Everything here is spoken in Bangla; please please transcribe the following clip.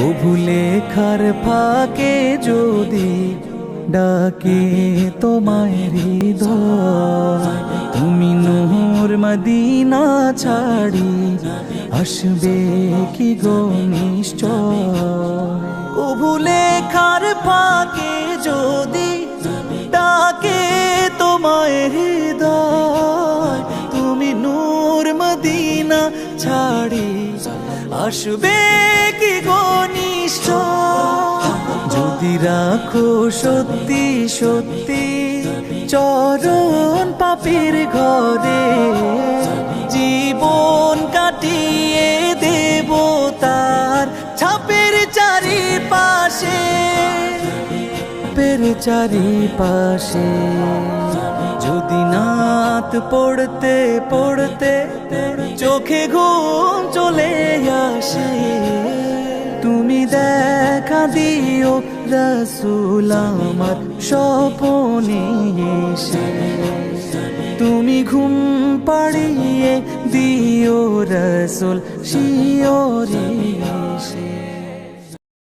কভু লেখার ফাঁকে যদি ডাকে তোমায় হৃদয়, তুমি নূর মদিনা ছাড়ি আসবে কি গো নিশ্চয়? কভু লেখার ফাঁকে যদি ডাকে তোমায় হৃদয়, তুমি নূর মদিনা ছাড়ি আসবে নিশ্চয়। যদি রাখো সত্যি সত্যি, চরণ পাপের ঘরে জীবন কাটিয়ে দেব তার ছাপের চারিপাশে। পের চারিপাশে যদি নাত পড়তে পড়তে, চোখে ঘুম দেখা দিও রসুল আমার স্বপনে এসে। তুমি ঘুম পাড়িয়ে দিও রসুল শিওরে।